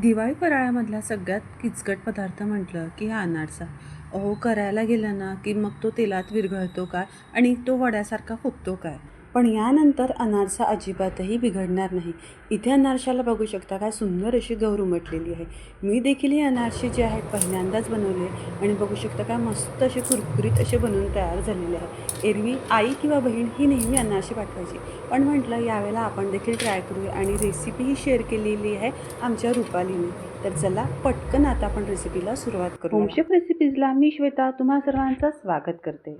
दिवाळी फराळामधला सगळ्यात किचकट पदार्थ म्हटलं की हा अनारसा. अहो करायला गेलं ना की मग तो तेलात विरघळतो काय आणि तो वड्यासारखा फुगतो काय? पण यानंतर अनारसा अजिबातही बिघडणार नाही. इथे अनारशाला बघू शकता काय सुंदर अशी गौर उमटलेली आहे. मी देखील हे अनारसे जे आहेत पहिल्यांदाच बनवले आणि बघू शकता काय मस्त असे कुरकुरीत असे बनवून तयार झालेले आहे. एरवी आई किंवा बहीण ही नेहमी अनारसे पाठवायची. पण म्हटलं यावेळेला आपण देखील ट्राय करूया आणि रेसिपीही शेअर केलेली आहे आमच्या रुपालीने. तर चला पटकन आता आपण रेसिपीला सुरुवात करू होमशेफ रेसिपीजला मी श्वेता तुम्हा सर्वांचं स्वागत करते.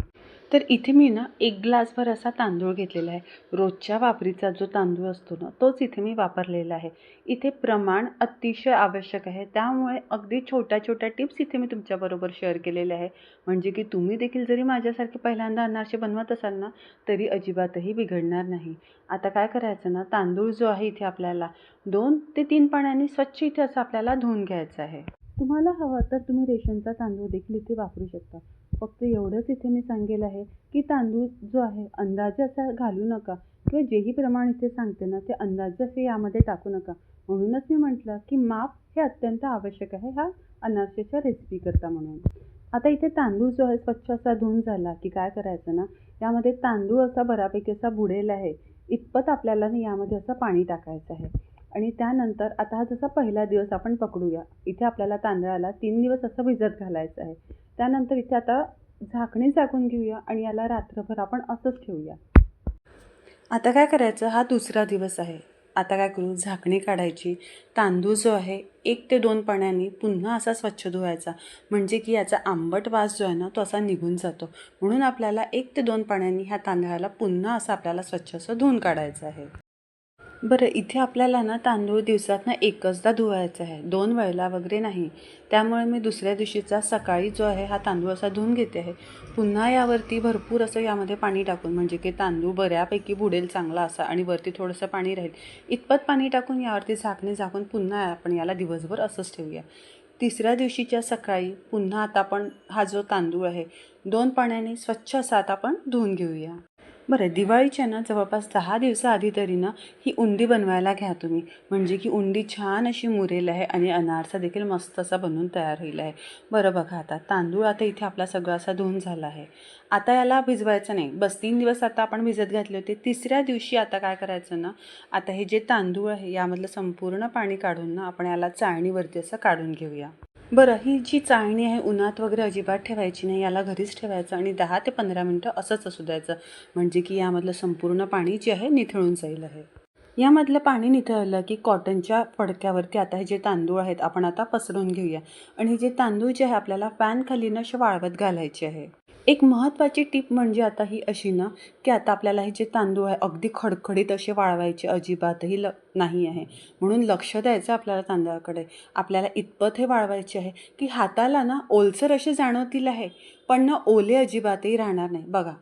तर इथे मी ना एक ग्लासभर असा तांदूळ घेतलेला आहे. रोजच्या वापरीचा जो तांदूळ असतो ना तोच इथे मी वापरलेला आहे. इथे प्रमाण अतिशय आवश्यक आहे. त्यामुळे अगदी छोट्या छोट्या टिप्स इथे मी तुमच्याबरोबर शेअर केलेल्या आहे. म्हणजे की तुम्ही देखील जरी माझ्यासारखे पहिल्यांदा अनारसे बनवत असाल ना तरी अजिबातही बिघडणार नाही. आता काय करायचं ना तांदूळ जो आहे इथे आपल्याला दोन ते तीन पाण्याने स्वच्छ इथे असं आपल्याला धुवून घ्यायचं आहे. तुम्हाला हवा तर तुम्ही रेशनचा तांदूळ देखील इथे वापरू शकता. फक्त एवढंच इथे मी सांगेल आहे की तांदूळ जो आहे अंदाजे असा घालू नका किंवा जेही प्रमाण इथे सांगते ना ते अंदाजे असे यामध्ये टाकू नका. म्हणूनच मी म्हटलं की माप हे अत्यंत आवश्यक आहे हा अनारसेच्या रेसिपी करता म्हणून. आता इथे तांदूळ जो आहे स्वच्छ असा धुवून झाला की काय करायचं ना यामध्ये तांदूळ असा बऱ्यापैकी असा बुडेल आहे. इतपत आपल्याला यामध्ये असं पाणी टाकायचं आहे. आणि त्यानंतर आता हा जसा पहिला दिवस आपण पकडूया इथे आपल्याला तांदळाला तीन दिवस असं भिजत घालायचं आहे. त्यानंतर इथे आता झाकणी झाकून घेऊया आणि याला रात्रभर आपण असंच ठेवूया. आता काय करायचं? हा दुसरा दिवस आहे. आता काय करू? झाकणी काढायची. तांदूळ जो आहे एक ते दोन पाण्याने पुन्हा असा स्वच्छ धुवायचा. म्हणजे की याचा आंबट वास जो आहे ना तो असा निघून जातो. म्हणून आपल्याला एक ते दोन पाण्याने ह्या तांदळाला पुन्हा असं आपल्याला स्वच्छ असं धुवून काढायचं आहे. बरं इथे आपल्याला ना तांदूळ दिवसात ना एकचदा धुवायचा आहे. दोन वेळेला वगैरे नाही. त्यामुळे मी दुसऱ्या दिवशीचा सकाळी जो आहे हा तांदूळ असा धुवून घेते आहे. पुन्हा यावरती भरपूर असं यामध्ये पाणी टाकून म्हणजे की तांदूळ बऱ्यापैकी बुडेल चांगला असा आणि वरती थोडंसं पाणी राहील. इतपत पाणी टाकून यावरती झाकणी झाकून पुन्हा आपण याला दिवसभर असंच ठेवूया. तिसऱ्या दिवशीच्या सकाळी पुन्हा आता आपण हा जो तांदूळ आहे दोन पाण्याने स्वच्छ असा आता आपण धुवून घेऊया. बरं दिवाळीच्या ना जवळपास दहा दिवसाआधी तरी ना ही उंडी बनवायला घ्या तुम्ही. म्हणजे की उंडी छान अशी मुरेल आहे आणि अनारसा देखील मस्त असा बनवून तयार होईल आहे. बरं बघा आता तांदूळ आता इथे आपला सगळा असा धुवून झाला आहे. आता याला भिजवायचं नाही. बस तीन दिवस आता आपण भिजत घातले होते. तिसऱ्या दिवशी आता काय करायचं ना आता हे जे तांदूळ आहे यामधलं संपूर्ण पाणी काढून ना आपण याला चाळणीवरती असं काढून घेऊया. बरं ही जी चाळणी आहे उन्हात वगैरे अजिबात ठेवायची नाही याला घरीच ठेवायचं आणि दहा ते पंधरा मिनटं असंच असू द्यायचं. म्हणजे की यामधलं संपूर्ण पाणी जे आहे निथळून जाईल आहे. यामधलं पाणी निथळलं की कॉटनच्या फडक्यावरती आता हे जे तांदूळ आहेत आपण आता पसरून घेऊया. आणि हे जे तांदूळ जे आहे आपल्याला फॅन न असे वाळवत घालायचे आहे. एक महत्त्वाची टीप म्हणजे आता ही अशी ना की आता आपल्याला हे जे तांदूळ आहे अगदी खडखडीत असे वाळवायचे अजिबातही ल नाही आहे. म्हणून लक्ष द्यायचं आपल्याला तांदळाकडे. आपल्याला इतपत हे वाळवायचे आहे की हाताला ना ओलसर असे जाणवतील आहे पण ना ओले अजिबातही राहणार नाही. बघा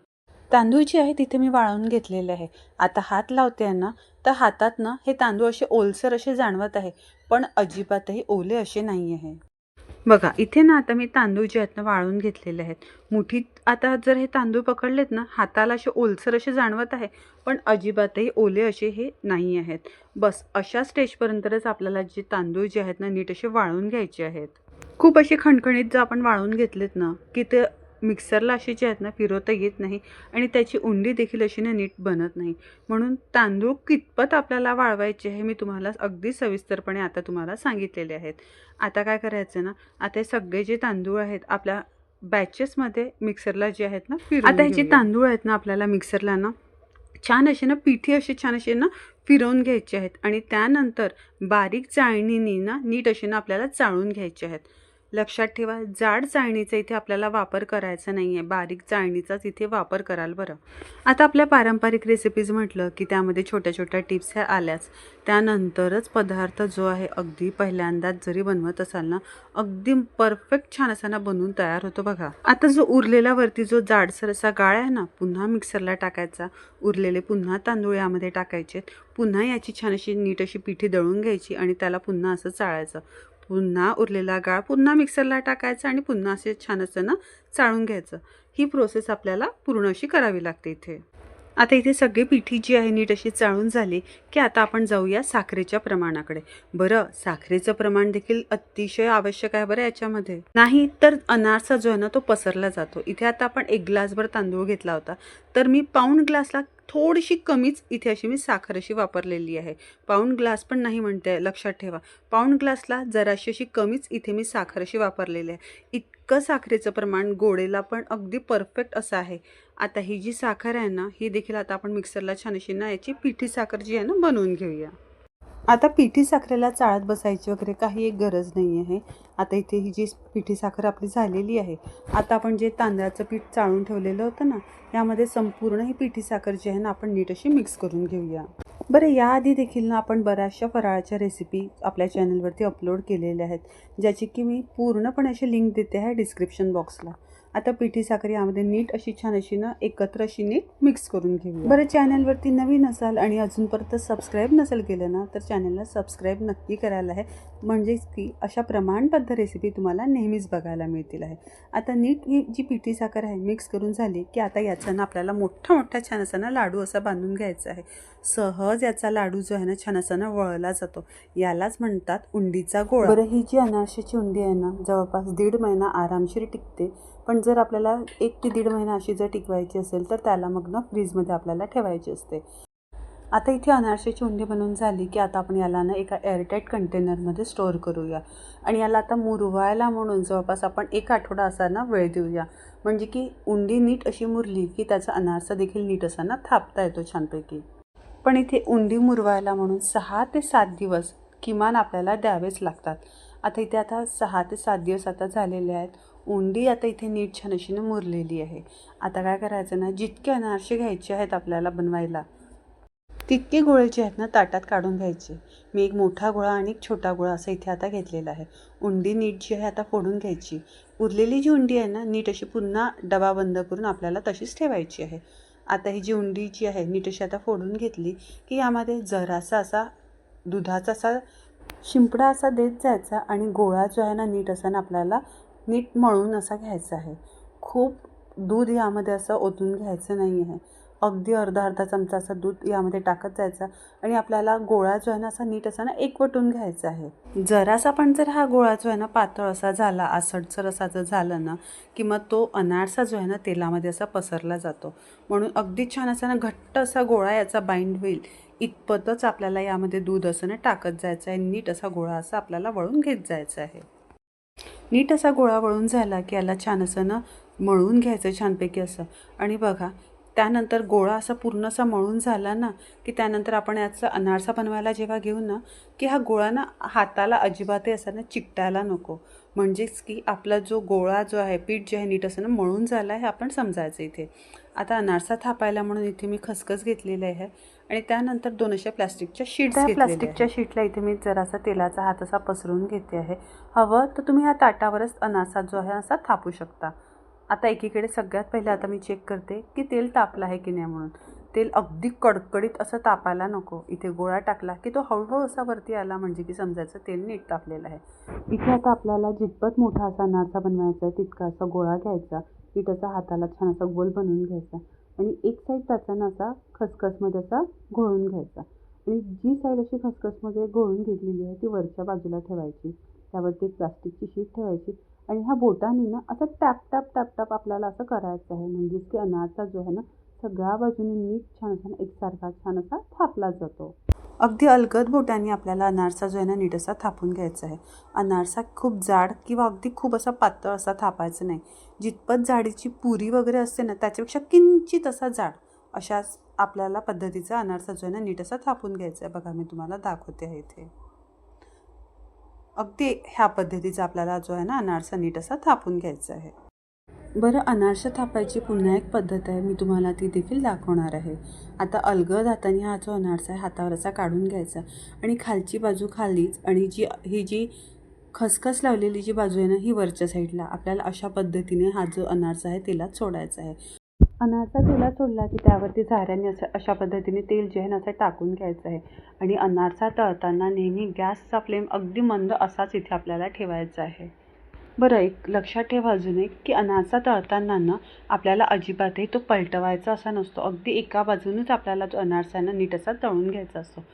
तांदूळ जे आहे तिथे मी वाळवून घेतलेले आहे. आता हात लावते ना तर हातात ना हे तांदूळ असे ओलसर असे जाणवत आहे पण अजिबातही ओले असे नाही आहे. बघा इथे ना आता मी तांदूळ जे आहेत ना वाळून घेतलेले आहेत. मुठीत आता जर हे तांदूळ पकडलेत ना हाताला असे ओलसर असे जाणवत आहे पण अजिबातही ओले असे हे नाही आहेत. बस अशा स्टेजपर्यंतच आपल्याला जे तांदूळ जे आहेत ना नीट असे वाळून घ्यायचे आहेत. खूप असे खणखणीत जर आपण वाळून घेतलेत ना की ते मिक्सरला असे जे आहेत ना फिरवता येत नाही आणि त्याची उंडी देखील अशी ना नीट बनत नाही. म्हणून तांदूळ कितपत आपल्याला वाळवायचे हे मी तुम्हाला अगदी सविस्तरपणे आता तुम्हाला सांगितलेले आहेत. आता काय करायचं ना आता हे सगळे जे तांदूळ आहेत आपल्या बॅचेसमध्ये मिक्सरला जे आहेत ना आता हे जे तांदूळ आहेत ना आपल्याला मिक्सरला ना छान असे ना पिठी असे छान असे ना फिरवून घ्यायचे आहेत आणि त्यानंतर बारीक चाळणीने ना नीट असे ना आपल्याला चाळून घ्यायचे आहेत. लक्षात ठेवा जाड चाळणीचा इथे आपल्याला वापर करायचा नाही आहे बारीक चाळणीचाच इथे वापर कराल बरं. आता आपल्या पारंपरिक रेसिपीज म्हटलं की त्यामध्ये छोट्या छोट्या टिप्स ह्या आल्याच. त्यानंतरच पदार्थ जो आहे अगदी पहिल्यांदाच जरी बनवत असाल ना अगदी परफेक्ट छान असा ना बनवून तयार होतो बघा. आता जो उरलेला वरती जो जाडसर असा गाळ आहे ना पुन्हा मिक्सरला टाकायचा. उरलेले पुन्हा तांदूळ यामध्ये टाकायचे. पुन्हा याची छान अशी नीट अशी पिठी दळून घ्यायची आणि त्याला पुन्हा असं चाळायचं. पुन्हा उरलेला गाळ पुन्हा मिक्सरला टाकायचा आणि पुन्हा असे छान असं ना चाळून घ्यायचं. ही प्रोसेस आपल्याला पूर्ण अशी करावी लागते इथे. आता इथे सगळी पिठी जी आहे नीट अशी चाळून झाली की आता आपण जाऊया साखरेच्या प्रमाणाकडे. बरं साखरेचं प्रमाण देखील अतिशय आवश्यक आहे बरं याच्यामध्ये. नाही तर अनारसा जो आहे ना तो पसरला जातो. इथे आता आपण एक ग्लासभर तांदूळ घेतला होता. तर मी पाऊण ग्लासला थोडीशी कमीच इथे अशी मी साखर अशी वापरलेली आहे. पाऊण ग्लास पण नाही म्हणते लक्षात ठेवा. पाऊण ग्लासला जराशी अशी कमीच इथे मी साखर अशी वापरलेली आहे. इतकं साखरेचं प्रमाण गोडेला पण अगदी परफेक्ट असं आहे. आता ही जी साखर आहे ना ही देखील आता आपण मिक्सरला छान अशी ना याची पिठी साखर जी आहे ना बनवून घेऊया. आता पिठी साखरेला चाळत बसायची वगैरे काही एक गरज नाही आहे. आता इथे ही जी पिठी साखर आपली झालेली आहे आता आपण जे तांदळाचं पीठ चाळून ठेवलेलं होतं ना यामध्ये संपूर्ण ही पिठी साखर जी आहे ना आपण नीट अशी मिक्स करून घेऊया. बरं याआधी देखील ना आपण बऱ्याचशा फराळाच्या रेसिपी आपल्या चॅनलवरती अपलोड केलेल्या आहेत ज्याची की मी पूर्णपणे अशी लिंक देते आहे डिस्क्रिप्शन बॉक्सला. आता पिठी साखर यामध्ये नीट अशी छान अशी ना एकत्र अशी नीट मिक्स करून घेऊ बरं चॅनलवरती नवीन असाल आणि अजूनपर्यंत सबस्क्राईब नसेल केलं ना तर चॅनलला सबस्क्राईब नक्की करायला आहे. म्हणजेच की अशा प्रमाणबद्ध रेसिपी तुम्हाला नेहमीच बघायला मिळतील आहे. आता नीट ही जी पिठी साखर आहे मिक्स करून झाली की आता याच्यानं आपल्याला मोठा मोठा छान असा ना लाडू असा बांधून घ्यायचा आहे. सहज याचा लाडू जो आहे ना छान असा ना वळला जातो. यालाच म्हणतात उंडीचा गोळा. बरं ही जी अनारशाची उंडी आहे ना जवळपास दीड महिना आरामशीर टिकते. पण जर आपल्याला एक ते दीड महिना अशी जर टिकवायची असेल तर त्याला मग ना फ्रीजमध्ये आपल्याला ठेवायची असते. आता इथे अनारशाची उंडी बनवून झाली की आता आपण याला ना एका एअरटाईट कंटेनरमध्ये स्टोअर करूया. आणि याला आता मुरवायला म्हणून जवळपास आपण एक आठवडा असा ना वेळ देऊया. म्हणजे की उंडी नीट अशी मुरली की त्याचा अनारसा देखील नीट असा ना थापता येतो छानपैकी. पण इथे उंडी मुरवायला म्हणून सहा ते सात दिवस किमान आपल्याला द्यावेच लागतात. आता इथे आता सहा ते सात दिवस आता झालेले आहेत. उंडी आता इथे नीट छान अशीनं मुरलेली आहे. आता काय करायचं ना जितके अनारसे घ्यायचे आहेत आपल्याला बनवायला तितके गोळे जे आहेत ना ताटात काढून घ्यायचे. मी एक मोठा गोळा आणि एक छोटा गोळा असं इथे आता घेतलेला आहे. उंडी नीट जी आहे आता फोडून घ्यायची. उरलेली जी उंडी आहे ना नीट अशी पुन्हा डबा बंद करून आपल्याला तशीच ठेवायची आहे. आता ही जी उंडी जी आहे नीट अशी आता फोडून घेतली की यामध्ये जरासा असा दुधाचा असा शिंपडा असा देत जायचा आणि गोळा जो आहे ना नीट असा ना आपल्याला नीट मळून असा घ्यायचा आहे. खूप दूध यामध्ये असं ओतून घ्यायचं नाही आहे. अगदी अर्धा अर्धा चमचा असा दूध यामध्ये टाकत जायचा आणि आपल्याला गोळा जो आहे ना असा नीट असा ना एकवटून घ्यायचा आहे. जरासा पण जर हा गोळा जो आहे ना पातळ असा झाला आसडसर असा जर झाला ना की मग तो अनारसा जो आहे ना तेलामध्ये असा पसरला जातो. म्हणून अगदी छान असा ना घट्ट असा गोळा याचा बाइंड होईल. इतपतच आपल्याला यामध्ये दूध असं ना टाकत जायचं आहे. नीट असा गोळा असा आपल्याला वळून घेत जायचा आहे. नीट असा गोळा वळून झाला की याला छान असं ना मळून घ्यायचं छानपैकी असं. आणि बघा त्यानंतर गोळा असा पूर्ण असा मळून झाला ना की त्यानंतर आपण याचा अनारसा बनवायला जेव्हा घेऊ ना की हा गोळा ना हाताला अजिबातही असा ना चिकटायला नको. म्हणजेच की आपला जो गोळा जो आहे पीठ जे आहे नीट असं ना मळून झाला आहे आपण समजायचं इथे. आता अनारसा थापायला म्हणून इथे मी खसखस घेतलेली आहे. आणि त्यानंतर दोन अशा प्लास्टिकच्या शीट्स प्लास्टिकच्या शीटला इथे मी जरासा तेलाचा हात असा पसरून घेते आहे. हवं तर तुम्ही ह्या ताटावरच अनारसा जो आहे असा थापू शकता. आता एकीकडे सगळ्यात पहिले आता मी चेक करते की तेल तापलं आहे की नाही म्हणून. तेल अगदी कडकडीत असं तापायला नको. इथे गोळा टाकला की तो हळूहळू असा वरती आला म्हणजे की समजायचं तेल नीट तापलेलं आहे. इथे आता आपल्याला जितपत मोठा असा अनारसा बनवायचा आहे तितका असा गोळा घ्यायचा. पीठ असा हाताला छान असा गोल बनवून घ्यायचा. आणि एक साईड त्याचा असा खसखसमध्ये असा घोळून घ्यायचा. आणि जी साईड अशी खसखसमध्ये घोळून घेतलेली आहे ती वरच्या बाजूला ठेवायची. त्यावरती एक प्लास्टिकची शीट ठेवायची. आणि ह्या बोटाने ना असं टॅप टॅप टॅप टॅप आपल्याला असं करायचं आहे. म्हणजेच की अनारचा जो आहे ना सगळ्या बाजूने नीट छान असा एकसारखा छान असा थापला जातो. अगदी अलगद बोटांनी आपल्याला अनारसा जो आहे ना नीट असा थापून घ्यायचा आहे. अनारसा खूप जाड किंवा अगदी खूप असा पातळ असा थापायचं नाही. जितपत जाडीची पुरी वगैरे असते ना त्याच्यापेक्षा किंचित असा जाड अशाच आपल्याला पद्धतीचा अनारसा जो आहे ना नीट असा थापून घ्यायचा आहे. बघा मी तुम्हाला दाखवते आहे इथे. अगदी ह्या पद्धतीचा आपल्याला जो आहे ना अनारसा नीट असा थापून घ्यायचा आहे. बरं अनारसा थापायची पुन्हा एक पद्धत आहे. मी तुम्हाला ती देखील दाखवणार आहे. आता अलगद हाताने हा जो अनारसा आहे हातावर असा काढून घ्यायचा आणि खालची बाजू खालीच आणि जी ही जी खसखस लावलेली जी बाजू आहे ना ही वरच्या साईडला. आपल्याला अशा पद्धतीने हा जो अनारसा आहे तेलात सोडायचा आहे. अनारसा तेलात सोडला की त्यावरती झाऱ्याने असं अशा पद्धतीने तेल जे आहे ना असं टाकून घ्यायचं आहे. आणि अनारसा तळताना नेहमी गॅसचा फ्लेम अगदी मंद असाच इथे आपल्याला ठेवायचा आहे. बरं एक लक्षात ठेवा अजून एक की अनारसा तळताना ना आपल्याला अजिबातही तो पलटवायचा असा नसतो. अगदी एका बाजूनच आपल्याला तो अनारसाना नीट असा तळून घ्यायचा असतो.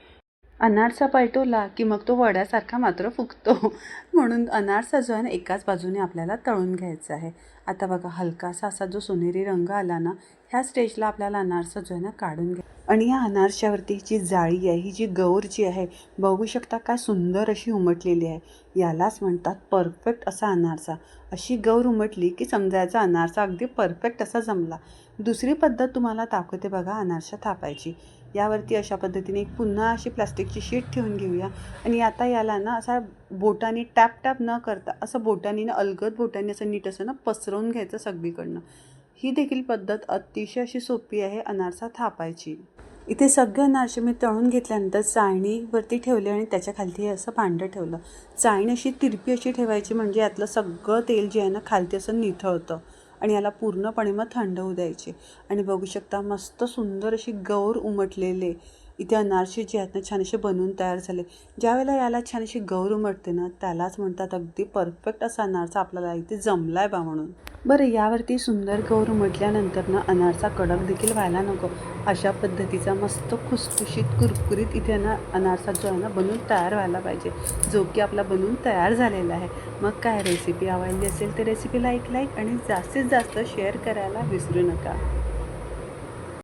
अनारसा पलटवला की मग तो वड्यासारखा मात्र फुगतो. म्हणून अनारसा जो आहे ना एकाच बाजूने आपल्याला तळून घ्यायचा आहे. आता बघा हलकासा असा जो सोनेरी रंग आला ना ह्या स्टेजला आपल्याला अनारसा जो आहे ना काढून घ्या आणि या अनारशावरती जी जाळी आहे ही जी गौर जी आहे बघू शकता काय सुंदर अशी उमटलेली आहे. यालाच म्हणतात परफेक्ट असा अनारसा. अशी गौर उमटली की समजायचा अनारसा अगदी परफेक्ट असा जमला. दुसरी पद्धत तुम्हाला दाखवते बघा अनारसा थापायची. यावरती अशा पद्धतीने एक पुन्हा अशी प्लास्टिकची शीट ठेवून घेऊया. आणि आता याला ना असा बोटाने टॅप टॅप न करता असं बोटाने ना अलगद बोटाने असं नीट असं ना पसरवून घ्यायचं सगळीकडनं. ही देखील पद्धत अतिशय अशी सोपी आहे अनारसा थापायची. इथे सगळे असे मी तळून घेतल्यानंतर चाळणीवरती ठेवले आणि त्याच्या खालती हे असं भांडं ठेवलं. चाळणी अशी तिरपी अशी ठेवायची म्हणजे यातलं सगळं तेल जे आहे ना खालती असं निथळतं आणि याला पूर्णपणे मग थंड होऊ द्यायचे. आणि बघू शकता मस्त सुंदर अशी गौर उमटलेले इथे अनारसे जे आहेत ना छान असे बनवून तयार झाले. ज्यावेळेला याला छान अशी गौर उमटते ना त्यालाच म्हणतात अगदी परफेक्ट असा अनारसा आपल्याला इथे जमला आहे बा म्हणून. बरं यावरती सुंदर गौर उमटल्यानंतर ना अनारसा कडक देखील व्हायला नको. अशा पद्धतीचा मस्त खुसखुशीत कुरकुरीत इथे ना अनारसा जो आहे ना बनवून तयार व्हायला पाहिजे. जो की आपला बनवून तयार झालेला आहे. मग काय रेसिपी आवडली असेल तर रेसिपीला एक लाईक आणि जास्तीत जास्त शेअर करायला विसरू नका.